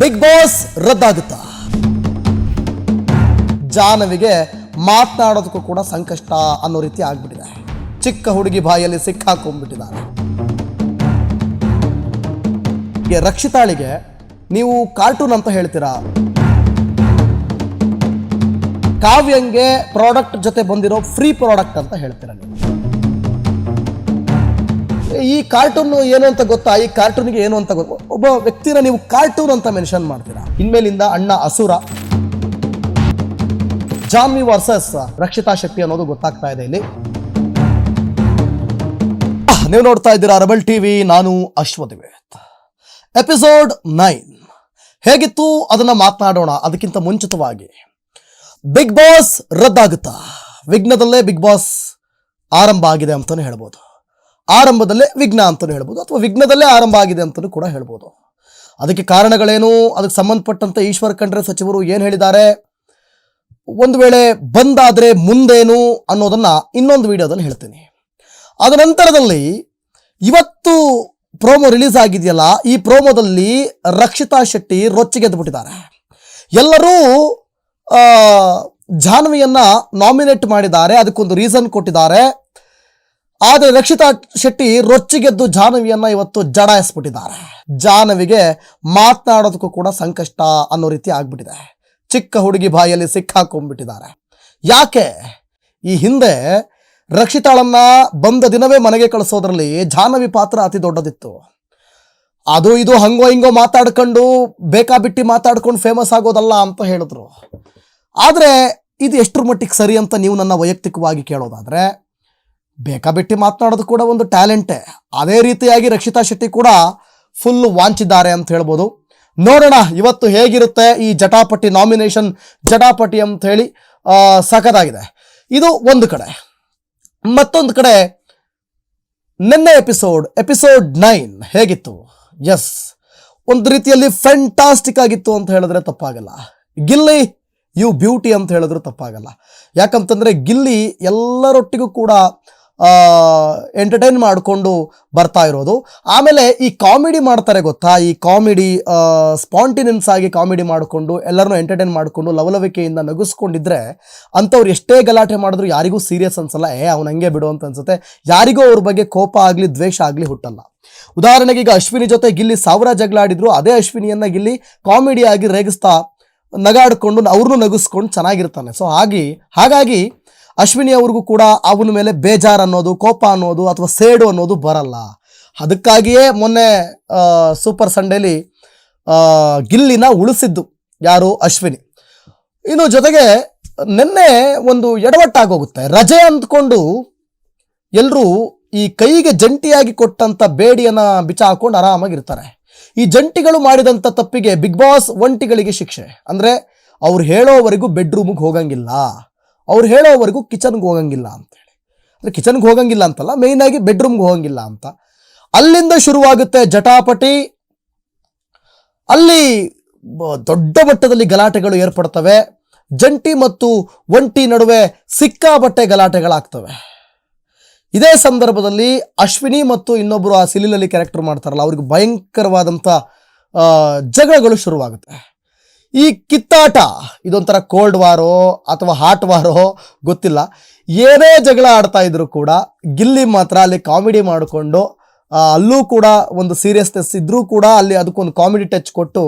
Big boss ರದ್ದಾಗುತ್ತ? ಜಾನವಿಗೆ ಮಾತನಾಡೋದಕ್ಕೂ ಕೂಡ ಸಂಕಷ್ಟ ಅನ್ನೋ ರೀತಿ ಆಗ್ಬಿಟ್ಟಿದೆ. ಚಿಕ್ಕ ಹುಡುಗಿ ಬಾಯಲ್ಲಿ ಸಿಕ್ಕಾಕೊಂಡ್ಬಿಟ್ಟಿದ್ದಾರೆ ರಕ್ಷಿತಾಳಿಗೆ ನೀವು ಕಾರ್ಟೂನ್ ಅಂತ ಹೇಳ್ತೀರಾ? ಕಾವ್ಯಂಗೆ ಪ್ರಾಡಕ್ಟ್ ಜೊತೆ ಬಂದಿರೋ ಫ್ರೀ ಪ್ರಾಡಕ್ಟ್ ಅಂತ ಹೇಳ್ತೀರಾ ಈ ಕಾರ್ಟೂನ್ ಏನು ಅಂತ ಗೊತ್ತಾ? ಈ ಕಾರ್ಟೂನ್ಗೆ ಏನು ಅಂತ ಗೊತ್ತು? ಒಬ್ಬ ವ್ಯಕ್ತಿನ ನೀವು ಕಾರ್ಟೂನ್ ಅಂತ ಮೆನ್ಷನ್ ಮಾಡ್ತೀರಾ? ಇನ್ಮೇಲಿಂದ ಅಣ್ಣ ಅಸುರ ಜಾಮಿ ವರ್ಸಸ್ ರಕ್ಷಿತಾ ಶೆಟ್ಟಿ ಅನ್ನೋದು ಗೊತ್ತಾಗ್ತಾ ಇದೆ ಇಲ್ಲಿ. ನೀವು ನೋಡ್ತಾ ಇದ್ದೀರಾ ರಬಲ್ ಟಿವಿ, ನಾನು ಅಶ್ವತಿವೇತ್. ಎಪಿಸೋಡ್ ನೈನ್ ಹೇಗಿತ್ತು? ಅದನ್ನ ಮಾತನಾಡೋಣ. ಅದಕ್ಕಿಂತ ಮುಂಚಿತವಾಗಿ. ಬಿಗ್ ಬಾಸ್ ರದ್ದಾಗುತ್ತಾ? ವಿಘ್ನದಲ್ಲೇ ಬಿಗ್ ಬಾಸ್ ಆರಂಭ ಆಗಿದೆ ಅಂತಾನೆ ಹೇಳ್ಬೋದು. ಆರಂಭದಲ್ಲೇ ವಿಘ್ನ ಅಂತಲೂ ಹೇಳ್ಬೋದು ಅಥವಾ ವಿಘ್ನದಲ್ಲೇ ಆರಂಭ ಆಗಿದೆ ಅಂತಲೂ ಕೂಡ ಹೇಳ್ಬೋದು. ಅದಕ್ಕೆ ಕಾರಣಗಳೇನು? ಅದಕ್ಕೆ ಸಂಬಂಧಪಟ್ಟಂತೆ ಈಶ್ವರ ಖಂಡ್ರೆ ಸಚಿವರು ಏನು ಹೇಳಿದ್ದಾರೆ? ಒಂದು ವೇಳೆ ಬಂದಾದರೆ ಮುಂದೇನು ಅನ್ನೋದನ್ನ ಇನ್ನೊಂದು ವಿಡಿಯೋದಲ್ಲಿ ಹೇಳ್ತೀನಿ. ಅದ ನಂತರದಲ್ಲಿ ಇವತ್ತು ಪ್ರೋಮೋ ರಿಲೀಸ್ ಆಗಿದೆಯಲ್ಲ ಈ ಪ್ರೋಮೋದಲ್ಲಿ ರಕ್ಷಿತಾ ಶೆಟ್ಟಿ ರೊಚ್ಚಿಗೆದ್ದುಬಿಟ್ಟಿದ್ದಾರೆ ಎಲ್ಲರೂ ಆ, ಜಾಹ್ನವಿಯನ್ನ ನಾಮಿನೇಟ್ ಮಾಡಿದ್ದಾರೆ ಅದಕ್ಕೊಂದು ರೀಸನ್ ಕೊಟ್ಟಿದ್ದಾರೆ. ಆದರೆ ರಕ್ಷಿತಾ ಶೆಟ್ಟಿ ರೊಚ್ಚಿಗೆದ್ದು ಜಾಹ್ನವಿಯನ್ನ ಇವತ್ತು ಜಡಾಯಿಸ್ಬಿಟ್ಟಿದ್ದಾರೆ. ಜಾಹ್ನವಿಗೆ ಮಾತನಾಡೋದಕ್ಕೂ ಕೂಡ ಸಂಕಷ್ಟ ಅನ್ನೋ ರೀತಿ ಆಗ್ಬಿಟ್ಟಿದೆ. ಚಿಕ್ಕ ಹುಡುಗಿ ಬಾಯಲ್ಲಿ ಸಿಕ್ಕಾಕೊಂಡ್ಬಿಟ್ಟಿದ್ದಾರೆ. ಯಾಕೆ? ಈ ಹಿಂದೆ ರಕ್ಷಿತಾಳನ್ನ ಬಂದ ದಿನವೇ ಮನೆಗೆ ಕಳಿಸೋದ್ರಲ್ಲಿ ಜಾಹ್ನವಿ ಪಾತ್ರ ಅತಿ ದೊಡ್ಡದಿತ್ತು. ಅದು ಇದು ಹಂಗೋ ಹಿಂಗೋ ಮಾತಾಡ್ಕೊಂಡು ಬೇಕಾಬಿಟ್ಟಿ ಮಾತಾಡ್ಕೊಂಡು ಫೇಮಸ್ ಆಗೋದಲ್ಲ ಅಂತ ಹೇಳಿದ್ರು. ಆದರೆ ಇದು ಎಷ್ಟರ ಮಟ್ಟಿಗೆ ಸರಿ ಅಂತ ನೀವು ನನ್ನ ವೈಯಕ್ತಿಕವಾಗಿ ಕೇಳೋದಾದ್ರೆ ಬೇಕಾಬಿಟ್ಟಿ ಮಾತನಾಡೋದು ಕೂಡ ಒಂದು ಟ್ಯಾಲೆಂಟೇ. ಅದೇ ರೀತಿಯಾಗಿ ರಕ್ಷಿತಾ ಶೆಟ್ಟಿ ಕೂಡ ಫುಲ್ ವಾಂಚಿದ್ದಾರೆ ಅಂತ ಹೇಳ್ಬೋದು. ನೋಡೋಣ ಇವತ್ತು ಹೇಗಿರುತ್ತೆ ಈ ಜಟಾಪಟಿ ನಾಮಿನೇಷನ್, ಜಟಾಪಟಿ ಅಂತ ಹೇಳಿ ಸಖತ್ತಾಗಿದೆ ಇದು ಒಂದು ಕಡೆ. ಮತ್ತೊಂದು ಕಡೆ, ನಿನ್ನೆ ಎಪಿಸೋಡ್ ಎಪಿಸೋಡ್ ನೈನ್ ಹೇಗಿತ್ತು? ಎಸ್, ಒಂದು ರೀತಿಯಲ್ಲಿ ಫ್ಯಾಂಟಾಸ್ಟಿಕ್ ಆಗಿತ್ತು ಅಂತ ಹೇಳಿದ್ರೆ ತಪ್ಪಾಗಲ್ಲ. ಗಿಲ್ಲಿ ಯು ಬ್ಯೂಟಿ ಅಂತ ಹೇಳಿದ್ರು ತಪ್ಪಾಗಲ್ಲ. ಯಾಕಂತಂದರೆ ಗಿಲ್ಲಿ ಎಲ್ಲರೊಟ್ಟಿಗೂ ಕೂಡ ಎಂಟರ್ಟೈನ್ ಮಾಡಿಕೊಂಡು ಬರ್ತಾ ಇರೋದು. ಆಮೇಲೆ ಈ ಕಾಮಿಡಿ ಮಾಡ್ತಾರೆ ಗೊತ್ತಾ? ಈ ಕಾಮಿಡಿ ಸ್ಪಾಂಟಿನೆನ್ಸ್ ಆಗಿ ಕಾಮಿಡಿ ಮಾಡಿಕೊಂಡು ಎಲ್ಲರನ್ನೂ ಎಂಟರ್ಟೈನ್ ಮಾಡಿಕೊಂಡು ಲವಲವಿಕೆಯಿಂದ ನಗಿಸ್ಕೊಂಡಿದ್ರೆ ಅಂಥವ್ರು ಎಷ್ಟೇ ಗಲಾಟೆ ಮಾಡಿದ್ರು ಯಾರಿಗೂ ಸೀರಿಯಸ್ ಅನ್ಸಲ್ಲ. ಏ, ಅವ್ನು ಹಂಗೆ ಬಿಡು ಅಂತ ಅನ್ಸುತ್ತೆ. ಯಾರಿಗೂ ಅವ್ರ ಬಗ್ಗೆ ಕೋಪ ಆಗಲಿ, ದ್ವೇಷ ಆಗಲಿ ಹುಟ್ಟಲ್ಲ. ಉದಾಹರಣೆಗೆ ಈಗ ಅಶ್ವಿನಿ ಜೊತೆ ಗಿಲ್ಲಿ ಸಾವಿರ ಜಗಳ ಆಡಿದ್ರು, ಅದೇ ಅಶ್ವಿನಿಯನ್ನ ಗಿಲ್ಲಿ ಕಾಮಿಡಿಯಾಗಿ ರೇಗಿಸ್ತಾ ನಗಾಡ್ಕೊಂಡು ಅವ್ರನ್ನೂ ನಗಿಸ್ಕೊಂಡು ಚೆನ್ನಾಗಿರ್ತಾನೆ. ಸೊ ಹಾಗೆ, ಹಾಗಾಗಿ ಅಶ್ವಿನಿ ಅವ್ರಿಗೂ ಕೂಡ ಅವನ ಮೇಲೆ ಬೇಜಾರು ಅನ್ನೋದು, ಕೋಪ ಅನ್ನೋದು ಅಥವಾ ಸೇಡು ಅನ್ನೋದು ಬರಲ್ಲ. ಅದಕ್ಕಾಗಿಯೇ ಮೊನ್ನೆ ಸೂಪರ್ ಸಂಡೇಲಿ ಗಿಲ್ಲಿನ ಉಳಿಸಿದ್ದು ಯಾರು? ಅಶ್ವಿನಿ. ಇನ್ನು ಜೊತೆಗೆ ನಿನ್ನೆ ಒಂದು ಎಡವಟ್ಟಾಗೋಗುತ್ತೆ. ರಜೆ ಅಂದ್ಕೊಂಡು ಎಲ್ಲರೂ ಈ ಕೈಗೆ ಜಂಟಿಯಾಗಿ ಕೊಟ್ಟಂಥ ಬೇಡಿಯನ್ನು ಬಿಚ್ಚ ಹಾಕೊಂಡು ಆರಾಮಾಗಿರ್ತಾರೆ. ಈ ಜಂಟಿಗಳು ಮಾಡಿದಂಥ ತಪ್ಪಿಗೆ ಬಿಗ್ ಬಾಸ್ ಒಂಟಿಗಳಿಗೆ ಶಿಕ್ಷೆ. ಅಂದರೆ ಅವ್ರು ಹೇಳೋವರೆಗೂ ಬೆಡ್ರೂಮಿಗೆ ಹೋಗಂಗಿಲ್ಲ. ಅವ್ರು ಹೇಳೋವರೆಗೂ ಕಿಚನ್ಗೆ ಹೋಗಂಗಿಲ್ಲ ಅಂತೇಳಿ. ಅಂದರೆ ಕಿಚನ್ಗೆ ಹೋಗಂಗಿಲ್ಲ ಅಂತಲ್ಲ ಮೇಯ್ನಾಗಿ ಬೆಡ್ರೂಮ್ಗೆ ಹೋಗಂಗಿಲ್ಲ ಅಂತ. ಅಲ್ಲಿಂದ ಶುರುವಾಗುತ್ತೆ ಜಟಾಪಟಿ. ಅಲ್ಲಿ ದೊಡ್ಡ ಮಟ್ಟದಲ್ಲಿ ಗಲಾಟೆಗಳು ಏರ್ಪಡ್ತವೆ. ಜಂಟಿ ಮತ್ತು ಒಂಟಿ ನಡುವೆ ಸಿಕ್ಕಾಬಟ್ಟೆ ಗಲಾಟೆಗಳಾಗ್ತವೆ. ಇದೇ ಸಂದರ್ಭದಲ್ಲಿ ಅಶ್ವಿನಿ ಮತ್ತು ಇನ್ನೊಬ್ಬರು ಆ ಸಿಲಿಲಲ್ಲಿ ಕ್ಯಾರೆಕ್ಟರ್ ಮಾಡ್ತಾರಲ್ಲ, ಅವ್ರಿಗೆ ಭಯಂಕರವಾದಂಥ ಜಗಳಗಳು ಶುರುವಾಗುತ್ತೆ. ಈ ಕಿತ್ತಾಟ ಇದೊಂಥರ ಕೋಲ್ಡ್ ವಾರೋ ಅಥವಾ ಹಾಟ್ ವಾರೋ ಗೊತ್ತಿಲ್ಲ. ಏನೇ ಜಗಳ ಆಡ್ತಾ ಇದ್ರು ಕೂಡ ಗಿಲ್ಲಿ ಮಾತ್ರ ಅಲ್ಲಿ ಕಾಮಿಡಿ ಮಾಡಿಕೊಂಡು ಅಲ್ಲೂ ಕೂಡ ಒಂದು ಸೀರಿಯಸ್ನೆಸ್ ಇದ್ರೂ ಕೂಡ ಅಲ್ಲಿ ಅದಕ್ಕೊಂದು ಕಾಮಿಡಿ ಟಚ್ ಕೊಟ್ಟು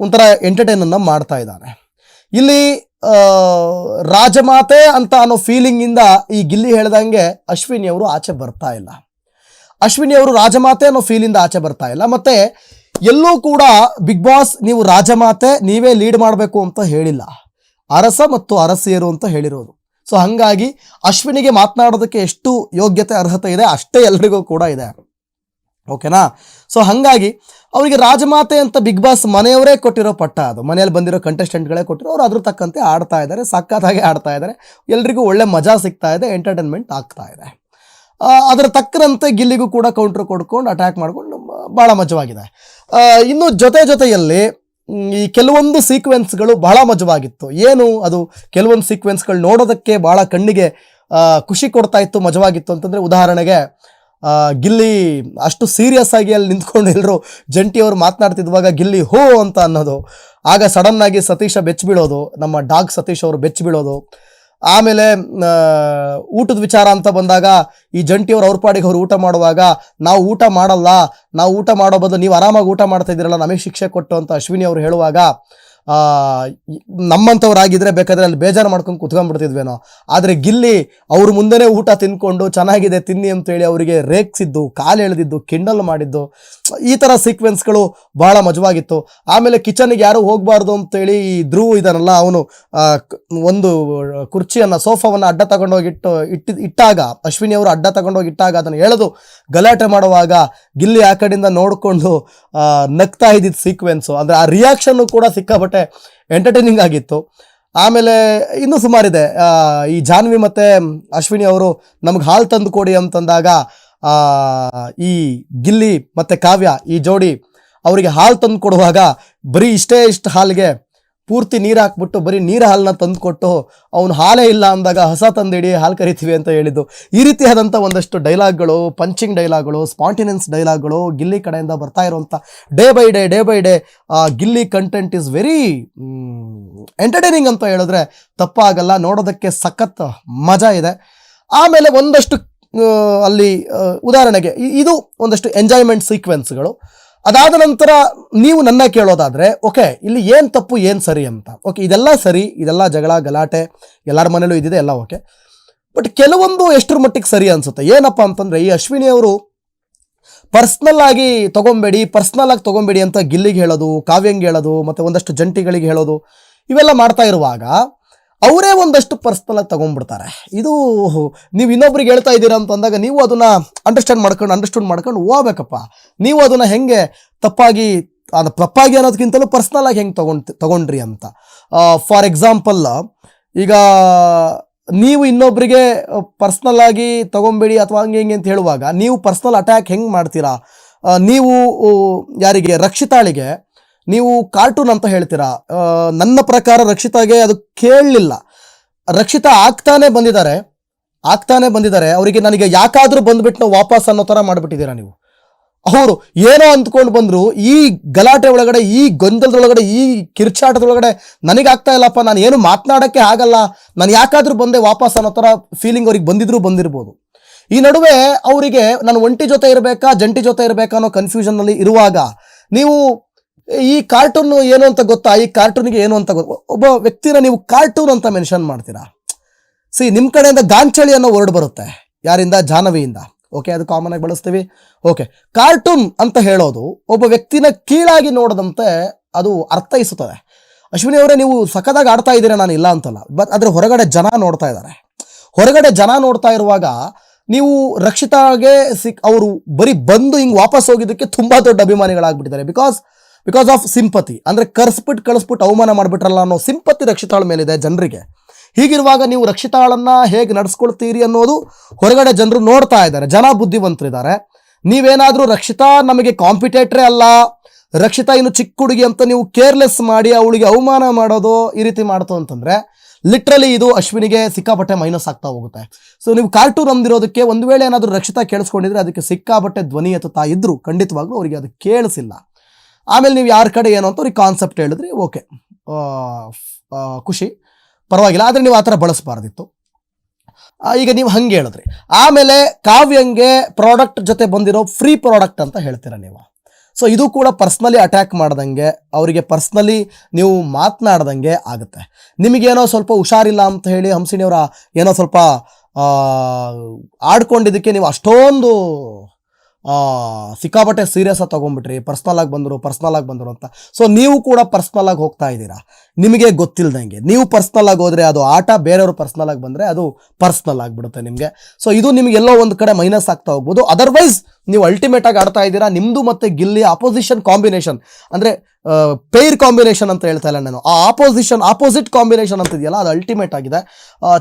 ಒಂಥರ ಎಂಟರ್ಟೈನನ್ನು ಮಾಡ್ತಾ ಇದ್ದಾರೆ ಇಲ್ಲಿ ರಾಜಮಾತೆ ಅಂತ ಅನ್ನೋ ಫೀಲಿಂಗಿಂದ ಈ ಗಿಲ್ಲಿ ಹೇಳ್ದಂಗೆ ಅಶ್ವಿನಿ ಅವರು ಆಚೆ ಬರ್ತಾ ಇಲ್ಲ. ಅಶ್ವಿನಿ ಅವರು ರಾಜಮಾತೆ ಅನ್ನೋ ಫೀಲಿಂದ ಆಚೆ ಬರ್ತಾ ಇಲ್ಲ. ಮತ್ತೆ ಎಲ್ಲೂ ಕೂಡ ಬಿಗ್ ಬಾಸ್ ನೀವು ರಾಜಮಾತೆ, ನೀವೇ ಲೀಡ್ ಮಾಡಬೇಕು ಅಂತ ಹೇಳಿಲ್ಲ. ಅರಸ ಮತ್ತು ಅರಸಿಯರು ಅಂತ ಹೇಳಿರೋದು. ಸೊ ಹಂಗಾಗಿ ಅಶ್ವಿನಿಗೆ ಮಾತನಾಡೋದಕ್ಕೆ ಎಷ್ಟು ಯೋಗ್ಯತೆ, ಅರ್ಹತೆ ಇದೆ ಅಷ್ಟೇ ಎಲ್ರಿಗೂ ಕೂಡ ಇದೆ. ಓಕೆನಾ ಸೊ ಹಂಗಾಗಿ ಅವರಿಗೆ ರಾಜಮಾತೆ ಅಂತ ಬಿಗ್ ಬಾಸ್ ಮನೆಯವರೇ ಕೊಟ್ಟಿರೋ ಪಟ್ಟ ಅದು. ಮನೆಯಲ್ಲಿ ಬಂದಿರೋ ಕಂಟೆಸ್ಟೆಂಟ್ಗಳೇ ಕೊಟ್ಟಿರೋ, ಅವ್ರು ಅದ್ರ ತಕ್ಕಂತೆ ಆಡ್ತಾ ಇದ್ದಾರೆ ಸಕ್ಕತ್ತಾಗಿ ಆಡ್ತಾ ಇದ್ದಾರೆ. ಎಲ್ರಿಗೂ ಒಳ್ಳೆ ಮಜಾ ಸಿಗ್ತಾ ಇದೆ ಎಂಟರ್ಟೈನ್ಮೆಂಟ್ ಆಗ್ತಾ ಇದೆ. ಅದರ ತಕ್ಕನಂತೆ ಗಿಲ್ಲಿಗೂ ಕೂಡ ಕೌಂಟ್ರ್ ಕೊಡ್ಕೊಂಡು ಅಟ್ಯಾಕ್ ಮಾಡ್ಕೊಂಡು ಭಾಳ ಮಜವಾಗಿದೆ. ಇನ್ನು ಜೊತೆ ಜೊತೆಯಲ್ಲಿ ಈ ಕೆಲವೊಂದು ಸೀಕ್ವೆನ್ಸ್ಗಳು ಬಹಳ ಮಜವಾಗಿತ್ತು. ಏನು? ಅದು ಕೆಲವೊಂದು ಸೀಕ್ವೆನ್ಸ್ಗಳು ನೋಡೋದಕ್ಕೆ ಬಹಳ ಕಣ್ಣಿಗೆ ಖುಷಿ ಕೊಡ್ತಾ ಇತ್ತು, ಮಜವಾಗಿತ್ತು ಅಂತಂದರೆ ಉದಾಹರಣೆಗೆ ಗಿಲ್ಲಿ ಅಷ್ಟು ಸೀರಿಯಸ್ ಆಗಿ ಅಲ್ಲಿ ನಿಂತ್ಕೊಂಡು ಎಲ್ಲರೂ ಜಂಟಿಯವರು ಮಾತನಾಡ್ತಿದ್ವಾಗ ಗಿಲ್ಲಿ ಹೋ ಅಂತ ಅನ್ನೋದು. ಆಗ ಸಡನ್ನಾಗಿ ಸತೀಶ ಬೆಚ್ಚ ಬೀಳೋದು ನಮ್ಮ ಡಾಗ್ ಸತೀಶ್ ಅವರು ಬೆಚ್ಚ ಬೀಳೋದು ಆಮೇಲೆ ಊಟದ ವಿಚಾರ ಅಂತ ಬಂದಾಗ, ಈ ಜಂಟಿಯವರು ಅವ್ರ ಪಾಡಿಗೆ ಅವ್ರು ಊಟ ಮಾಡುವಾಗ, ನಾವು ಊಟ ಮಾಡಲ್ಲ, ನಾವು ಊಟ ಮಾಡೋ ಬದಲು ನೀವು ಆರಾಮಾಗಿ ಊಟ ಮಾಡ್ತಾ ಇದ್ದೀರಲ್ಲ, ನಮಗೆ ಶಿಕ್ಷೆ ಕೊಟ್ಟು ಅಂತ ಅಶ್ವಿನಿ ಅವರು ಹೇಳುವಾಗ ಆ, ಬೇಕಾದರೆ ಅಲ್ಲಿ ಬೇಜಾರು ಮಾಡ್ಕೊಂಡು ಕುತ್ಕೊಂಡ್ಬಿಡ್ತಿದ್ವೇನೋ. ಆದರೆ ಗಿಲ್ಲಿ ಅವ್ರ ಮುಂದೆನೇ ಊಟ ತಿನ್ಕೊಂಡು ಚೆನ್ನಾಗಿದೆ ತಿನ್ನಿ ಅಂತೇಳಿ ಅವರಿಗೆ ರೇಗ್ಸಿದ್ದು ಕಾಲು ಎಳೆದಿದ್ದು ಕಿಂಡಲ್ ಮಾಡಿದ್ದು ಈ ಥರ ಸೀಕ್ವೆನ್ಸ್ಗಳು ಬಹಳ ಮಜವಾಗಿತ್ತು. ಆಮೇಲೆ ಕಿಚನ್ಗೆ ಯಾರು ಹೋಗಬಾರ್ದು ಅಂತೇಳಿ ಈ ಧ್ರುವ್ ಇದನ್ನಲ್ಲ ಅವನು ಒಂದು ಕುರ್ಚಿಯನ್ನು ಸೋಫಾವನ್ನು ಅಡ್ಡ ತಗೊಂಡೋಗಿಟ್ಟು ಇಟ್ಟು ಇಟ್ಟು ಇಟ್ಟಾಗ ಅಶ್ವಿನಿ ಅವರು ಅಡ್ಡ ತಗೊಂಡೋಗಿಟ್ಟಾಗ ಅದನ್ನು ಎಳೆದು ಗಲಾಟೆ ಮಾಡುವಾಗ ಗಿಲ್ಲಿ ಆ ಕಡೆಯಿಂದ ನೋಡಿಕೊಂಡು ನಗ್ತಾ ಇದ್ದಿದ್ದು ಸೀಕ್ವೆನ್ಸು. ಅಂದರೆ ಆ ರಿಯಾಕ್ಷನ್ನು ಕೂಡ ಸಿಕ್ಕಾಪಟ್ಟೆ ಎಂಟರ್ಟೈನಿಂಗ್ ಆಗಿತ್ತು. ಆಮೇಲೆ ಇನ್ನೂ ಸುಮಾರಿದೆ. ಈ ಜಾನ್ವಿ ಮತ್ತು ಅಶ್ವಿನಿ ಅವರು ನಮ್ಗೆ ಹಾಲು ತಂದು ಕೊಡಿ ಅಂತಂದಾಗ ಈ ಗಿಲ್ಲಿ ಮತ್ತು ಕಾವ್ಯ, ಈ ಜೋಡಿ ಅವರಿಗೆ ಹಾಲು ತಂದು ಕೊಡುವಾಗ ಬರೀ ಇಷ್ಟೇ ಇಷ್ಟು ಹಾಲಿಗೆ ಪೂರ್ತಿ ನೀರು ಹಾಕ್ಬಿಟ್ಟು ಬರೀ ನೀರು ಹಾಲನ್ನ ತಂದು ಕೊಟ್ಟು ಅವನು ಹಾಲೇ ಇಲ್ಲ ಅಂದಾಗ ಹಸ ತಂದಿಡಿ, ಹಾಲು ಕರಿತೀವಿ ಅಂತ ಹೇಳಿದ್ದು. ಈ ರೀತಿಯಾದಂಥ ಒಂದಷ್ಟು ಡೈಲಾಗ್ಗಳು, ಪಂಚಿಂಗ್ ಡೈಲಾಗ್ಗಳು, ಸ್ಪಾಂಟಿನೆನ್ಸ್ ಡೈಲಾಗ್ಗಳು ಗಿಲ್ಲಿ ಕಡೆಯಿಂದ ಬರ್ತಾ ಇರುವಂಥ day by day day by day Gilli content is very entertaining ಅಂತ ಹೇಳಿದ್ರೆ ತಪ್ಪಾಗಲ್ಲ, ನೋಡೋದಕ್ಕೆ ಸಖತ್ ಮಜಾ ಇದೆ. ಆಮೇಲೆ ಒಂದಷ್ಟು ಅಲ್ಲಿ ಉದಾಹರಣೆಗೆ ಇದು ಒಂದಷ್ಟು ಎಂಜಾಯ್ಮೆಂಟ್ ಸೀಕ್ವೆನ್ಸ್ಗಳು ಅದಾದ ನಂತರ ನೀವು ನನ್ನ ಕೇಳೋದಾದ್ರೆ, ಓಕೆ, ಇಲ್ಲಿ ಏನು ತಪ್ಪು, ಏನು ಸರಿ ಅಂತ. ಓಕೆ, ಇದೆಲ್ಲ ಸರಿ, ಇದೆಲ್ಲ ಜಗಳ, ಗಲಾಟೆ, ಎಲ್ಲರ ಮನೇಲೂ ಇದಿದೆ ಎಲ್ಲ ಓಕೆ. ಬಟ್ ಕೆಲವೊಂದು ಎಷ್ಟರ ಮಟ್ಟಿಗೆ ಸರಿ ಅನ್ಸುತ್ತೆ. ಏನಪ್ಪ ಅಂತಂದ್ರೆ, ಈ ಅಶ್ವಿನಿ ಅವರು ಪರ್ಸ್ನಲ್ ಆಗಿ ತಗೊಂಬೇಡಿ, ಪರ್ಸ್ನಲ್ ಆಗಿ ತಗೊಂಬೇಡಿ ಅಂತ ಗಿಲ್ಲಿಗೆ ಹೇಳೋದು, ಕಾವ್ಯಂಗೆ ಹೇಳೋದು, ಮತ್ತೆ ಒಂದಷ್ಟು ಜಂಟಿಗಳಿಗೆ ಹೇಳೋದು, ಇವೆಲ್ಲ ಮಾಡ್ತಾ ಇರುವಾಗ ಅವರೇ ಒಂದಷ್ಟು ಪರ್ಸ್ನಲ್ ಆಗಿ ತಗೊಂಡ್ಬಿಡ್ತಾರೆ. ಇದು ನೀವು ಇನ್ನೊಬ್ರಿಗೆ ಹೇಳ್ತಾ ಇದ್ದೀರಾ ಅಂತ ಅಂದಾಗ ನೀವು ಅದನ್ನ ಅಂಡರ್ಸ್ಟ್ಯಾಂಡ್ ಮಾಡ್ಕೊಂಡು ಅಂಡರ್ಸ್ಟ್ಯಾಂಡ್ ಮಾಡ್ಕೊಂಡು ಹೋಗ್ಬೇಕಪ್ಪ. ನೀವು ಅದನ್ನ ಹೆಂಗೆ ತಪ್ಪಾಗಿ, ಅದು ತಪ್ಪಾಗಿ ಅನ್ನೋದಕ್ಕಿಂತಲೂ ಪರ್ಸ್ನಲಾಗಿ ಹೆಂಗೆ ತೊಗೊಂಡು, ತಗೊಂಡ್ರಿ ಅಂತ. ಫಾರ್ ಎಕ್ಸಾಂಪಲ್ ಈಗ ನೀವು ಇನ್ನೊಬ್ಬರಿಗೆ ಪರ್ಸ್ನಲ್ ಆಗಿ ತಗೊಂಬೇಡಿ ಅಥವಾ ಹಂಗೆ ಹಿಂಗೆ ಅಂತ ಹೇಳುವಾಗ ನೀವು ಪರ್ಸ್ನಲ್ ಅಟ್ಯಾಕ್ ಹೆಂಗೆ ಮಾಡ್ತೀರಾ? ನೀವು ಯಾರಿಗೆ? ರಕ್ಷಿತಾಳಿಗೆ ನೀವು ಕಾರ್ಟೂನ್ ಅಂತ ಹೇಳ್ತೀರಾ? ನನ್ನ ಪ್ರಕಾರ ರಕ್ಷಿತಾಗೆ ಅದು ಕೇಳಲಿಲ್ಲ. ರಕ್ಷಿತಾ ಆಗ್ತಾನೆ ಬಂದಿದ್ದಾರೆ. ಆಗ್ತಾನೆ ಬಂದಿದ್ದಾರೆ. ಅವರಿಗೆ ನನಗೆ ಯಾಕಾದರೂ ಬಂದ್ಬಿಟ್ಟು ನಾವು ವಾಪಸ್ ಅನ್ನೋ ಥರ ಮಾಡಿಬಿಟ್ಟಿದ್ದೀರಾ ನೀವು? ಅವರು ಏನೋ ಅಂದ್ಕೊಂಡು ಬಂದ್ರು, ಈ ಗಲಾಟೆ ಒಳಗಡೆ, ಈ ಗೊಂದಲದೊಳಗಡೆ, ಈ ಕಿರ್ಚಾಟದೊಳಗಡೆ ನನಗೆ ಆಗ್ತಾ ಇಲ್ಲಪ್ಪ, ನಾನು ಏನು ಮಾತನಾಡಕ್ಕೆ ಆಗಲ್ಲ, ನಾನು ಯಾಕಾದರೂ ಬಂದೆ ವಾಪಸ್ ಅನ್ನೋ ಥರ ಫೀಲಿಂಗ್ ಅವ್ರಿಗೆ ಬಂದಿದ್ರು ಬಂದಿರ್ಬೋದು. ಈ ನಡುವೆ ಅವರಿಗೆ, ನಾನು ಒಂಟಿ ಜೊತೆ ಇರಬೇಕಾ, ಜಂಟಿ ಜೊತೆ ಇರಬೇಕಾ ಅನ್ನೋ ಕನ್ಫ್ಯೂಷನ್ ಅಲ್ಲಿ ಇರುವಾಗ, ನೀವು ಈ ಕಾರ್ಟೂನ್ ಏನು ಅಂತ ಗೊತ್ತಾ? ಈ ಕಾರ್ಟೂನ್ಗೆ ಏನು ಅಂತ ಗೊತ್ತ? ಒಬ್ಬ ವ್ಯಕ್ತಿನ ನೀವು ಕಾರ್ಟೂನ್ ಅಂತ ಮೆನ್ಷನ್ ಮಾಡ್ತೀರಾ? ಸಿ ನಿಮ್ಮ ಕಡೆಯಿಂದ ಗಾಂಚಳಿ ಅನ್ನೋ ವರ್ಡ್ ಬರುತ್ತೆ. ಯಾರಿಂದ? ಜಾಹ್ನವಿಯಿಂದ. ಓಕೆ ಅದು ಕಾಮನ್ ಆಗಿ ಬಳಸ್ತೀವಿ. ಓಕೆ ಕಾರ್ಟೂನ್ ಅಂತ ಹೇಳೋದು ಒಬ್ಬ ವ್ಯಕ್ತಿನ ಕೀಳಾಗಿ ನೋಡದಂತೆ ಅದು ಅರ್ಥೈಸುತ್ತದೆ ಅಶ್ವಿನಿ ಅವರೇ, ನೀವು ಸಖತ್ತಾಗಿ ಆಡ್ತಾ ಇದ್ದೀರಾ? ನಾನು ಇಲ್ಲ ಅಂತಲ್ಲ. ಬಟ್ ಅದರ ಹೊರಗಡೆ ಜನ ನೋಡ್ತಾ ಇದ್ದಾರೆ. ಹೊರಗಡೆ ಜನ ನೋಡ್ತಾ ಇರುವಾಗ ನೀವು ರಕ್ಷಿತಾಗೆ ಸಿಕ್ ಅವರು ಬರೀ ಬಂದು ಹಿಂಗೆ ವಾಪಸ್ ಹೋಗಿದ್ದಕ್ಕೆ ತುಂಬ ದೊಡ್ಡ ಅಭಿಮಾನಿಗಳಾಗ್ಬಿಟ್ಟಿದ್ದಾರೆ. ಬಿಕಾಸ್ ಬಿಕಾಸ್ ಆಫ್ ಸಿಂಪತಿ ಅಂದರೆ ಕರ್ಸ್ಬಿಟ್ಟು ಕಳಿಸ್ಬಿಟ್ಟು ಅವಮಾನ ಮಾಡಿಬಿಟ್ರಲ್ಲ ಅನ್ನೋ ಸಿಂಪತಿ ರಕ್ಷಿತಾಳ ಮೇಲಿದೆ ಜನರಿಗೆ. ಹೀಗಿರುವಾಗ ನೀವು ರಕ್ಷಿತಾಳನ್ನು ಹೇಗೆ ನಡೆಸ್ಕೊಳ್ತೀರಿ ಅನ್ನೋದು ಹೊರಗಡೆ ಜನರು ನೋಡ್ತಾ ಇದ್ದಾರೆ. ಜನ ಬುದ್ಧಿವಂತರಿದ್ದಾರೆ. ನೀವೇನಾದರೂ ರಕ್ಷಿತಾ ನಮಗೆ ಕಾಂಪಿಟೇಟ್ರೇ ಅಲ್ಲ, ರಕ್ಷಿತಾ ಇನ್ನು ಚಿಕ್ಕ ಹುಡುಗಿ ಅಂತ ನೀವು ಕೇರ್ಲೆಸ್ ಮಾಡಿ ಅವಳಿಗೆ ಅವಮಾನ ಮಾಡೋದು ಈ ರೀತಿ ಮಾಡ್ತು ಅಂತಂದರೆ, ಲಿಟ್ರಲಿ ಇದು ಅಶ್ವಿನಿಗೆ ಸಿಕ್ಕಾಪಟ್ಟೆ ಮೈನಸ್ ಆಗ್ತಾ ಹೋಗುತ್ತೆ. ಸೊ ನೀವು ಕಾರ್ಟೂನ್ ಅಂದಿರೋದಕ್ಕೆ ಒಂದು ವೇಳೆ ಏನಾದರೂ ರಕ್ಷಿತಾ ಕೇಳಿಸ್ಕೊಂಡಿದ್ರೆ ಅದಕ್ಕೆ ಸಿಕ್ಕಾಪಟ್ಟೆ ಧ್ವನಿ ಎತ್ತುತ್ತಾ ಇದ್ರು, ಖಂಡಿತವಾಗ್ಲೂ ಅವರಿಗೆ ಅದು ಕೇಳಿಸಿಲ್ಲ. ಆಮೇಲೆ ನೀವು ಯಾರ ಕಡೆ ಏನು ಅಂತ ಅವ್ರಿಗೆ ಕಾನ್ಸೆಪ್ಟ್ ಹೇಳಿದ್ರಿ ಓಕೆ ಖುಷಿ. ಪರವಾಗಿಲ್ಲ, ಆದರೆ ನೀವು ಆ ಥರ ಬಳಸಬಾರ್ದಿತ್ತು. ಈಗ ನೀವು ಹಂಗೆ ಹೇಳಿದ್ರಿ. ಆಮೇಲೆ ಕಾವ್ಯಂಗೆ ಪ್ರಾಡಕ್ಟ್ ಜೊತೆ ಬಂದಿರೋ ಫ್ರೀ ಪ್ರಾಡಕ್ಟ್ ಅಂತ ಹೇಳ್ತೀರಾ ನೀವು? ಸೊ ಇದು ಕೂಡ ಪರ್ಸ್ನಲಿ ಅಟ್ಯಾಕ್ ಮಾಡ್ದಂಗೆ, ಅವರಿಗೆ ಪರ್ಸ್ನಲಿ ನೀವು ಮಾತನಾಡ್ದಂಗೆ ಆಗುತ್ತೆ. ನಿಮಗೇನೋ ಸ್ವಲ್ಪ ಹುಷಾರಿಲ್ಲ ಅಂತ ಹೇಳಿ ಹಂಸಿನಿಯವರ ಏನೋ ಸ್ವಲ್ಪ ಆಡ್ಕೊಂಡಿದ್ದಕ್ಕೆ ನೀವು ಅಷ್ಟೊಂದು ಸಿಕ್ಕಾಪಟ್ಟೆ ಸೀರಿಯಸ್ ಆಗಿ ತೊಗೊಂಡ್ಬಿಟ್ರಿ ಪರ್ಸ್ನಲ್ ಆಗಿ ಬಂದರು ಪರ್ಸ್ನಲ್ ಆಗಿ ಬಂದರು ಅಂತ. ಸೊ ನೀವು ಕೂಡ ಪರ್ಸ್ನಲ್ ಆಗಿ ಹೋಗ್ತಾ ಇದ್ದೀರಾ? ನಿಮಗೆ ಗೊತ್ತಿಲ್ಲದಂಗೆ ನೀವು ಪರ್ಸ್ನಲ್ ಆಗಿ ಹೋದ್ರೆ ಅದು ಆಟ, ಬೇರೆಯವರು ಪರ್ಸ್ನಲ್ ಆಗಿ ಬಂದರೆ ಅದು ಪರ್ಸ್ನಲ್ ಆಗಿಬಿಡುತ್ತೆ ನಿಮಗೆ. ಸೊ ಇದು ನಿಮಗೆಲ್ಲೋ ಒಂದು ಕಡೆ ಮೈನಸ್ ಆಗ್ತಾ ಹೋಗ್ಬೋದು. ಅದರ್ವೈಸ್ ನೀವು ಅಲ್ಟಿಮೇಟ್ ಆಗಿ ಆಡ್ತಾ ಇದ್ದೀರಾ ನಿಮ್ಮದು ಮತ್ತೆ ಗಿಲ್ಲಿ ಆಪೋಸಿಷನ್ ಕಾಂಬಿನೇಷನ್ ಅಂದರೆ ಪೇರ್ ಕಾಂಬಿನೇಷನ್ ಅಂತ ಹೇಳ್ತಾ ಇಲ್ಲ ನಾನು. ಆ ಆಪೋಸಿಷನ್ ಆಪೋಸಿಟ್ ಕಾಂಬಿನೇಷನ್ ಅಂತ ಇದೆಯಲ್ಲ ಅದು ಅಲ್ಟಿಮೇಟ್ ಆಗಿದೆ.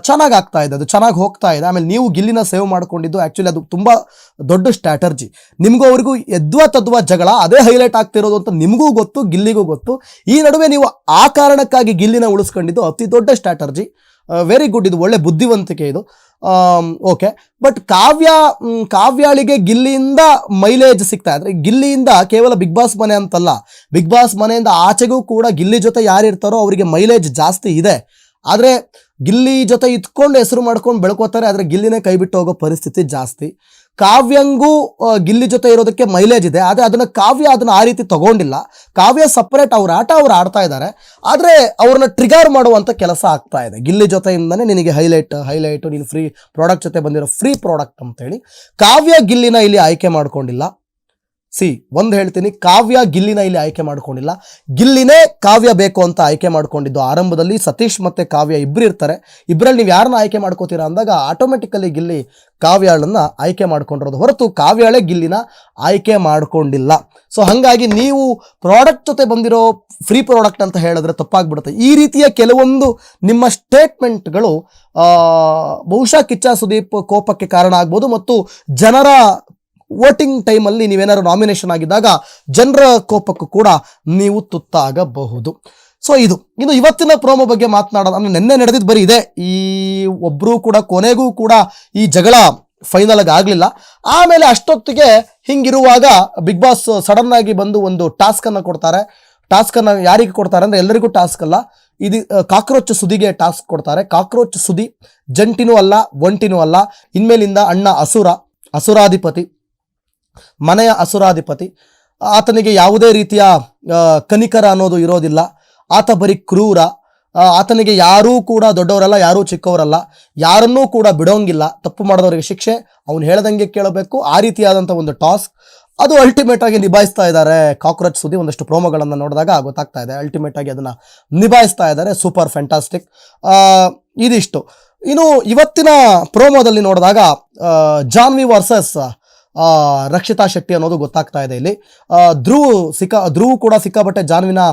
ಚೆನ್ನಾಗಿ ಆಗ್ತಾ ಇದೆ, ಅದು ಚೆನ್ನಾಗಿ ಹೋಗ್ತಾ ಇದೆ. ಆಮೇಲೆ ನೀವು ಗಿಲ್ಲಿನ ಸೇವ್ ಮಾಡ್ಕೊಂಡಿದ್ದು ಆ್ಯಕ್ಚುಲಿ ಅದು ತುಂಬ ದೊಡ್ಡ ಸ್ಟ್ರಾಟರ್ಜಿ ನಿಮಗೂ ಅವ್ರಿಗೂ ಎದ್ವಾ ತದ್ವಾ ಜಗಳ, ಅದೇ ಹೈಲೈಟ್ ಆಗ್ತಿರೋದು ಅಂತ ನಿಮಗೂ ಗೊತ್ತು, ಗಿಲ್ಲಿಗೂ ಗೊತ್ತು. ಈ ನಡುವೆ ನೀವು ಆ ಕಾರಣಕ್ಕಾಗಿ ಗಿಲ್ಲಿನ ಉಳಿಸ್ಕೊಂಡಿದ್ದು ಅತಿ ದೊಡ್ಡ ಸ್ಟ್ರಾಟರ್ಜಿ ವೆರಿ ಗುಡ್ ಇದು ಒಳ್ಳೆ ಬುದ್ಧಿವಂತಿಕೆ ಇದು. ಓಕೆ ಬಟ್ ಕಾವ್ಯ ಕಾವ್ಯಾಳಿಗೆ ಗಿಲ್ಲಿಯಿಂದ ಮೈಲೇಜ್ ಸಿಗ್ತಾ ಇದ್ರೆ ಗಿಲ್ಲಿಯಿಂದ ಕೇವಲ ಬಿಗ್ ಬಾಸ್ ಮನೆ ಅಂತಲ್ಲ. ಬಿಗ್ ಬಾಸ್ ಮನೆಯಿಂದ ಆಚೆಗೂ ಕೂಡ ಗಿಲ್ಲಿ ಜೊತೆ ಯಾರಿರ್ತಾರೋ ಅವರಿಗೆ ಮೈಲೇಜ್ ಜಾಸ್ತಿ ಇದೆ. ಆದರೆ ಗಿಲ್ಲಿ ಜೊತೆ ಇತ್ಕೊಂಡು ಹೆಸರು ಮಾಡ್ಕೊಂಡು ಬೆಳ್ಕೋತಾರೆ, ಆದರೆ ಗಿಲ್ಲಿನೇ ಕೈ ಬಿಟ್ಟು ಹೋಗೋ ಪರಿಸ್ಥಿತಿ ಜಾಸ್ತಿ. ಕಾವ್ಯಂಗೂ ಗಿಲ್ಲಿ ಜೊತೆ ಇರೋದಕ್ಕೆ ಮೈಲೇಜ್ ಇದೆ. ಆದರೆ ಅದನ್ನು ಕಾವ್ಯ ಅದನ್ನು ಆ ರೀತಿ ತಗೊಂಡಿಲ್ಲ. ಕಾವ್ಯ ಸಪ್ರೇಟ್ ಅವ್ರ ಆಟ ಅವ್ರು ಆಡ್ತಾ ಇದ್ದಾರೆ. ಆದರೆ ಅವ್ರನ್ನ ಟ್ರಿಗರ್ ಮಾಡುವಂಥ ಕೆಲಸ ಆಗ್ತಾ ಇದೆ. ಗಿಲ್ಲಿ ಜೊತೆಯಿಂದನೇ ನಿನಗೆ ಹೈಲೈಟ್ ಹೈಲೈಟು ನೀನು ಫ್ರೀ ಪ್ರಾಡಕ್ಟ್ ಜೊತೆ ಬಂದಿರೋ ಫ್ರೀ ಪ್ರಾಡಕ್ಟ್ ಅಂತೇಳಿ ಕಾವ್ಯ, ಗಿಲ್ಲಿನ ಇಲ್ಲಿ ಆಯ್ಕೆ ಮಾಡ್ಕೊಂಡಿಲ್ಲ. ಸಿ, ಒಂದು ಹೇಳ್ತೀನಿ, ಕಾವ್ಯ ಗಿಲ್ಲಿನ ಇಲ್ಲಿ ಆಯ್ಕೆ ಮಾಡ್ಕೊಂಡಿಲ್ಲ. ಗಿಲ್ಲಿನೇ ಕಾವ್ಯ ಬೇಕು ಅಂತ ಆಯ್ಕೆ ಮಾಡ್ಕೊಂಡಿದ್ದು ಆರಂಭದಲ್ಲಿ ಸತೀಶ್ ಮತ್ತೆ ಕಾವ್ಯ ಇಬ್ಬರು ಇರ್ತಾರೆ. ಇಬ್ಬರಲ್ಲಿ ನೀವು ಯಾರನ್ನ ಆಯ್ಕೆ ಮಾಡ್ಕೋತೀರಾ ಅಂದಾಗ ಆಟೋಮೆಟಿಕಲಿ ಗಿಲ್ಲಿ ಕಾವ್ಯಾಳನ್ನ ಆಯ್ಕೆ ಮಾಡ್ಕೊಂಡಿರೋದು. ಹೊರತು ಕಾವ್ಯಾಳೆ ಗಿಲ್ಲಿನ ಆಯ್ಕೆ ಮಾಡ್ಕೊಂಡಿಲ್ಲ. ಸೊ ಹಾಗಾಗಿ ನೀವು ಪ್ರಾಡಕ್ಟ್ ಜೊತೆ ಬಂದಿರೋ ಫ್ರೀ ಪ್ರಾಡಕ್ಟ್ ಅಂತ ಹೇಳಿದ್ರೆ ತಪ್ಪಾಗ್ಬಿಡುತ್ತೆ. ಈ ರೀತಿಯ ಕೆಲವೊಂದು ನಿಮ್ಮ ಸ್ಟೇಟ್ಮೆಂಟ್ಗಳು ಬಹುಶಃ ಕಿಚ್ಚ ಸುದೀಪ್ ಕೋಪಕ್ಕೆ ಕಾರಣ ಆಗ್ಬೋದು ಮತ್ತು ಜನರ ವೋಟಿಂಗ್ ಟೈಮಲ್ಲಿ ನೀವೇನಾದ್ರು ನಾಮಿನೇಷನ್ ಆಗಿದ್ದಾಗ ಜನರ ಕೋಪಕ್ಕೂ ಕೂಡ ನೀವು ತುತ್ತಾಗಬಹುದು. ಸೊ ಇದು, ಇನ್ನು ಇವತ್ತಿನ ಪ್ರೋಮೋ ಬಗ್ಗೆ ಮಾತನಾಡೋದು ಅಂದರೆ ನಿನ್ನೆ ನಡೆದಿದ್ದು ಬರೀ ಇದೆ. ಈ ಒಬ್ಬರು ಕೂಡ, ಕೊನೆಗೂ ಕೂಡ ಈ ಜಗಳ ಫೈನಲ್ ಆಗಿ ಆಗಲಿಲ್ಲ. ಆಮೇಲೆ ಅಷ್ಟೊತ್ತಿಗೆ ಹಿಂಗಿರುವಾಗ ಬಿಗ್ ಬಾಸ್ ಸಡನ್ ಆಗಿ ಬಂದು ಒಂದು ಟಾಸ್ಕ್ ಅನ್ನ ಕೊಡ್ತಾರೆ. ಟಾಸ್ಕ್ ಅನ್ನ ಯಾರಿಗೆ ಕೊಡ್ತಾರೆ ಅಂದ್ರೆ ಎಲ್ಲರಿಗೂ ಟಾಸ್ಕ್ ಅಲ್ಲ. ಇದು ಕಾಕ್ರೋಚ್ ಸುದಿಗೆ ಟಾಸ್ಕ್ ಕೊಡ್ತಾರೆ. ಕಾಕ್ರೋಚ್ ಸುದಿ ಜಂಟಿನೂ ಅಲ್ಲ, ಒಂಟಿನೂ ಅಲ್ಲ. ಇನ್ಮೇಲಿಂದ ಅಣ್ಣ ಅಸುರ, ಅಸುರಾಧಿಪತಿ. ಮನೆಯ ಅಸುರಾಧಿಪತಿ. ಆತನಿಗೆ ಯಾವುದೇ ರೀತಿಯ ಕನಿಕರ ಅನ್ನೋದು ಇರೋದಿಲ್ಲ. ಆತ ಬರೀ ಕ್ರೂರ. ಆತನಿಗೆ ಯಾರೂ ಕೂಡ ದೊಡ್ಡವರಲ್ಲ, ಯಾರೂ ಚಿಕ್ಕವರಲ್ಲ, ಯಾರನ್ನೂ ಕೂಡ ಬಿಡೋಂಗಿಲ್ಲ. ತಪ್ಪು ಮಾಡಿದವರಿಗೆ ಶಿಕ್ಷೆ, ಅವನು ಹೇಳ್ದಂಗೆ ಕೇಳಬೇಕು. ಆ ರೀತಿಯಾದಂಥ ಒಂದು ಟಾಸ್ಕ್. ಅದು ಅಲ್ಟಿಮೇಟ್ ಆಗಿ ನಿಭಾಯಿಸ್ತಾ ಇದ್ದಾರೆ. ಕಾಕ್ರೋಚ್ ಸುದ್ದಿ ಒಂದಷ್ಟು ಪ್ರೋಮೋಗಳನ್ನು ನೋಡಿದಾಗ ಗೊತ್ತಾಗ್ತಾ ಇದೆ. ಅಲ್ಟಿಮೇಟ್ ಆಗಿ ಅದನ್ನು ನಿಭಾಯಿಸ್ತಾ ಇದ್ದಾರೆ. ಸೂಪರ್ ಫ್ಯಾಂಟಾಸ್ಟಿಕ್ ಇದಿಷ್ಟು. ಇನ್ನು ಇವತ್ತಿನ ಪ್ರೋಮೋದಲ್ಲಿ ನೋಡಿದಾಗ ಜಾನ್ವಿ ವರ್ಸಸ್ ರಕ್ಷಿತಾ ಶೆಟ್ಟಿ ಅನ್ನೋದು ಗೊತ್ತಾಗ್ತಾ ಇದೆ ಇಲ್ಲಿ. ಧ್ರುವ್ ಸಿಕ್ಕಾ, ಧ್ರುವ್ ಕೂಡ ಸಿಕ್ಕಾಬಟ್ಟೆ ಜಾನ್ವಿನ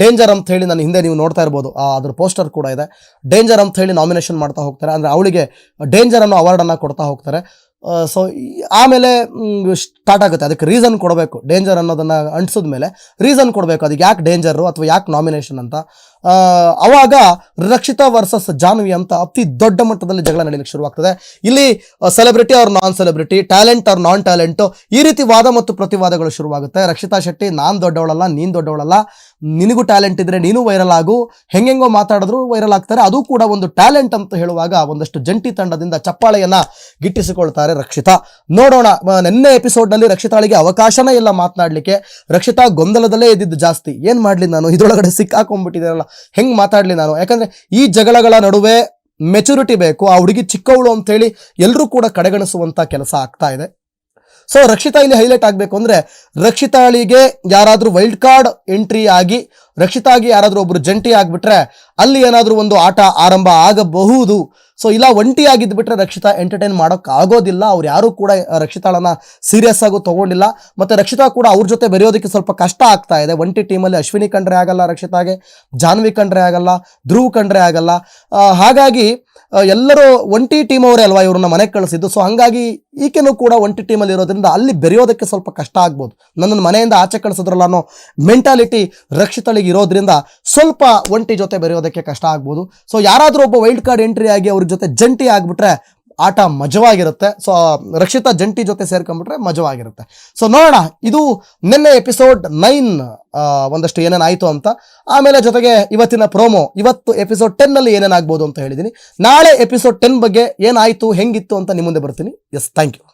ಡೇಂಜರ್ ಅಂತ ಹೇಳಿ ನಾನು ಹಿಂದೆ ನೀವು ನೋಡ್ತಾ ಇರ್ಬೋದು. ಅದ್ರ ಪೋಸ್ಟರ್ ಕೂಡ ಇದೆ. ಡೇಂಜರ್ ಅಂತ ಹೇಳಿ ನಾಮಿನೇಷನ್ ಮಾಡ್ತಾ ಹೋಗ್ತಾರೆ. ಅಂದರೆ ಅವಳಿಗೆ ಡೇಂಜರ್ ಅನ್ನೋ ಅವಾರ್ಡನ್ನು ಕೊಡ್ತಾ ಹೋಗ್ತಾರೆ. ಸೊ ಆಮೇಲೆ ಸ್ಟಾರ್ಟ್ ಆಗುತ್ತೆ. ಅದಕ್ಕೆ ರೀಸನ್ ಕೊಡಬೇಕು. ಡೇಂಜರ್ ಅನ್ನೋದನ್ನ ಅಂಟಿಸಿದ ಮೇಲೆ ರೀಸನ್ ಕೊಡಬೇಕು. ಅದಕ್ಕೆ ಯಾಕೆ ಡೇಂಜರು ಅಥವಾ ಯಾಕೆ ನಾಮಿನೇಷನ್ ಅಂತ. ಅವಾಗ ರಕ್ಷಿತಾ ವರ್ಸಸ್ ಜಾನ್ವಿ ಅಂತ ಅತಿ ದೊಡ್ಡ ಮಟ್ಟದಲ್ಲಿ ಜಗಳ ನಡೀಲಿಕ್ಕೆ ಶುರುವಾಗ್ತದೆ. ಇಲ್ಲಿ ಸೆಲೆಬ್ರಿಟಿ ಅವ್ರ ನಾನ್ ಸೆಲೆಬ್ರಿಟಿ ಟ್ಯಾಲೆಂಟ್ ಅವ್ರ ನಾನ್ ಟ್ಯಾಲೆಂಟು ಈ ರೀತಿ ವಾದ ಮತ್ತು ಪ್ರತಿವಾದಗಳು ಶುರುವಾಗುತ್ತೆ. ರಕ್ಷಿತಾ ಶೆಟ್ಟಿ, ನಾನ್ ದೊಡ್ಡವಳಲ್ಲ, ನೀನು ದೊಡ್ಡವಳಲ್ಲ, ನಿನಗೂ ಟ್ಯಾಲೆಂಟ್ ಇದ್ರೆ ನೀನು ವೈರಲ್ ಆಗು, ಹೆಂಗೆಂಗೋ ಮಾತಾಡಿದ್ರು ವೈರಲ್ ಆಗ್ತಾರೆ. ಅದು ಕೂಡ ಒಂದು ಟ್ಯಾಲೆಂಟ್ ಅಂತ ಹೇಳುವಾಗ ಒಂದಷ್ಟು ಜಂಟಿ ತಂಡದಿಂದ ಚಪ್ಪಾಳೆಯನ್ನ ಗಿಟ್ಟಿಸಿಕೊಳ್ತಾರೆ ರಕ್ಷಿತಾ. ನೋಡೋಣ ನೆನ್ನೆ ಎಪಿಸೋಡ್ನಲ್ಲಿ ರಕ್ಷಿತಾಳಿಗೆ ಅವಕಾಶನೇ ಇಲ್ಲ ಮಾತನಾಡಲಿಕ್ಕೆ. ರಕ್ಷಿತಾ ಗೊಂದಲದಲ್ಲೇ ಇದ್ದಿದ್ದು ಜಾಸ್ತಿ. ಏನು ಮಾಡಲಿ ನಾನು? ಇದರೊಳಗಡೆ ಸಿಕ್ಕಾಕೊಂಡ್ಬಿಟ್ಟಿದ್ದೀನಲ್ಲ ಹೆಂಗೆ ಮಾತಾಡಲಿ ನಾನು? ಯಾಕಂದ್ರೆ ಈ ಜಗಳಗಳ ನಡುವೆ ಮೆಚುರಿಟಿ ಬೇಕು, ಆ ಹುಡುಗಿ ಚಿಕ್ಕವಳು ಅಂತೇಳಿ ಎಲ್ಲರೂ ಕೂಡ ಕಡೆಗಣಿಸುವಂತ ಕೆಲಸ ಆಗ್ತಾ ಇದೆ. ಸೊ ರಕ್ಷಿತಾ ಇಲ್ಲಿ ಹೈಲೈಟ್ ಆಗಬೇಕು ಅಂದ್ರೆ ರಕ್ಷಿತಾಳಿಗೆ ಯಾರಾದರೂ ವೈಲ್ಡ್ ಕಾರ್ಡ್ ಎಂಟ್ರಿ ಆಗಿ, ರಕ್ಷಿತಾಗಿ ಯಾರಾದರೂ ಒಬ್ರು ಜಂಟಿ ಆಗಿಬಿಟ್ರೆ ಅಲ್ಲಿ ಏನಾದರೂ ಒಂದು ಆಟ ಆರಂಭ ಆಗಬಹುದು. ಸೊ ಇಲ್ಲ, ಒಂಟಿ ಬಿಟ್ಟರೆ ರಕ್ಷಿತಾ ಎಂಟರ್ಟೈನ್ ಆಗೋದಿಲ್ಲ. ಅವ್ರು ಯಾರೂ ಕೂಡ ರಕ್ಷಿತಾಳನ್ನು ಸೀರಿಯಸ್ ಆಗು ತಗೊಂಡಿಲ್ಲ. ಮತ್ತೆ ರಕ್ಷಿತಾ ಕೂಡ ಅವ್ರ ಜೊತೆ ಬೆರೆಯೋದಕ್ಕೆ ಸ್ವಲ್ಪ ಕಷ್ಟ ಆಗ್ತಾ ಇದೆ. ಒಂಟಿ ಟೀಮಲ್ಲಿ ಅಶ್ವಿನಿ ಕಂಡ್ರೆ ಆಗಲ್ಲ ರಕ್ಷಿತಾಗೆ, ಜಾನ್ವಿ ಕಂಡ್ರೆ ಆಗಲ್ಲ, ಧ್ರುವ್ ಕಂಡ್ರೆ ಆಗಲ್ಲ. ಹಾಗಾಗಿ ಎಲ್ಲರೂ ಒಂಟಿ ಟೀಮ್ ಅವರೇ ಅಲ್ವಾ ಇವ್ರನ್ನ ಮನೆಗೆ ಕಳಿಸಿದ್ದು? ಸೊ ಹಂಗಾಗಿ ಈಕೆನೂ ಕೂಡ ಒಂಟಿ ಟೀಮಲ್ಲಿ ಇರೋದ್ರಿಂದ ಅಲ್ಲಿ ಬೆರೆಯೋದಕ್ಕೆ ಸ್ವಲ್ಪ ಕಷ್ಟ ಆಗ್ಬೋದು. ನನ್ನನ್ನು ಮನೆಯಿಂದ ಆಚೆ ಕಳಿಸಿದ್ರಲ್ಲ ಅನ್ನೋ ಮೆಂಟಾಲಿಟಿ ರಕ್ಷಿತಳಿಗೆ ಇರೋದ್ರಿಂದ ಸ್ವಲ್ಪ ಒಂಟಿ ಜೊತೆ ಬೆರೆಯೋದಕ್ಕೆ ಕಷ್ಟ ಆಗ್ಬೋದು. ಸೊ ಯಾರಾದರೂ ಒಬ್ಬ ವೈಲ್ಡ್ ಕಾರ್ಡ್ ಎಂಟ್ರಿ ಆಗಿ ಅವ್ರ ಜೊತೆ ಜಂಟಿ ಆಗ್ಬಿಟ್ರೆ ಆಟ ಮಜವಾಗಿರುತ್ತೆ. ಸೊ ರಕ್ಷಿತಾ ಜಂಟಿ ಜೊತೆ ಸೇರ್ಕೊಂಡ್ಬಿಟ್ರೆ ಮಜವಾಗಿರುತ್ತೆ. ಸೊ ನೋಡೋಣ, ಇದು ನಿನ್ನೆ ಎಪಿಸೋಡ್ ನೈನ್ ಒಂದಷ್ಟು ಏನೇನಾಯಿತು ಅಂತ. ಆಮೇಲೆ ಜೊತೆಗೆ ಇವತ್ತಿನ ಪ್ರೋಮೋ ಇವತ್ತು ಎಪಿಸೋಡ್ ಟೆನ್ನಲ್ಲಿ ಏನೇನಾಗ್ಬೋದು ಅಂತ ಹೇಳಿದ್ದೀನಿ ನಾಳೆ ಎಪಿಸೋಡ್ ಟೆನ್ ಬಗ್ಗೆ ಏನಾಯಿತು, ಹೆಂಗಿತ್ತು ಅಂತ ನಿಮ್ಮ ಮುಂದೆ ಬರ್ತೀನಿ. Yes thank you